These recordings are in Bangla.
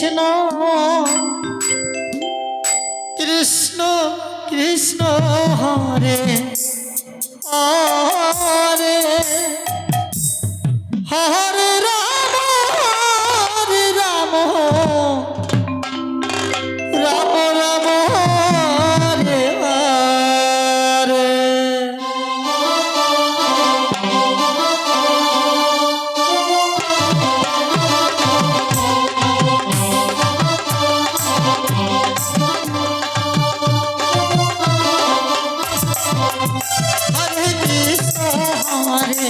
কৃষ্ণ কৃষ্ণ কৃষ্ণ হরে। আ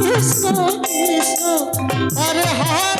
কৃষ্ণ কৃষ্ণ হরে হরে